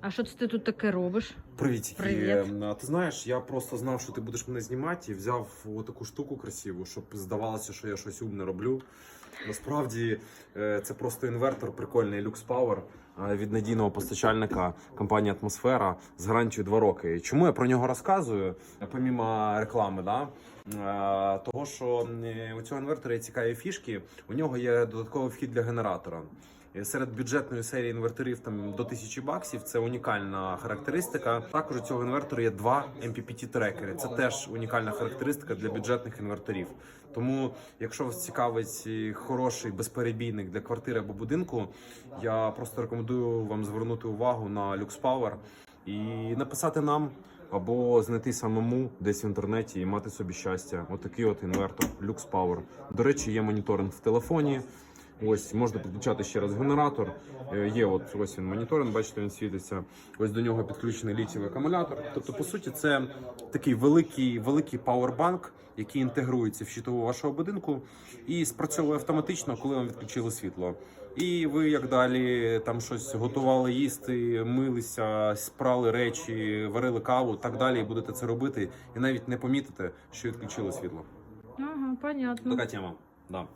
А що це ти тут таке робиш? Привіт, Привіт. Ем, Ти знаєш, я просто знав, що ти будеш мене знімати і взяв таку штуку красиву, щоб здавалося, що я щось умне роблю. Насправді е, це просто інвертор, прикольний Lux Power е, від надійного постачальника компанії Атмосфера з гарантією 2 роки. Чому я про нього розказую? Помімо реклами, да? Е, того, що е, у цього інвертора є цікаві фішки. У нього є додатковий вхід для генератора. Е, Серед бюджетної серії інверторів там до 1000 баксів це унікальна характеристика. Також у цього інвертора є два MPPT трекери. Це теж унікальна характеристика для бюджетних інверторів. Тому, якщо вас цікавить е, хороший безперебійник для квартири або будинку, я просто рекомендую вам звернути увагу на Lux Power і написати нам. Або знайти самому десь в інтернеті і мати собі щастя. Отакий от інвертор Lux Power. До речі, є моніторинг в телефоні. Ось можна підключати ще раз генератор. Е, Є от ось він моніторинг, бачите, він світиться. Ось до нього підключений літієвий акумулятор. Тобто, по суті, це такий великий великий пауербанк, який інтегрується в щитову вашого будинку і спрацьовує автоматично, коли вам відключили світло. І ви як далі там щось готували їсти, милися, спрали речі, варили каву, так далі, і будете це робити, і навіть не помітите, що відключили світло. Ага, понятно. Така тема. Да.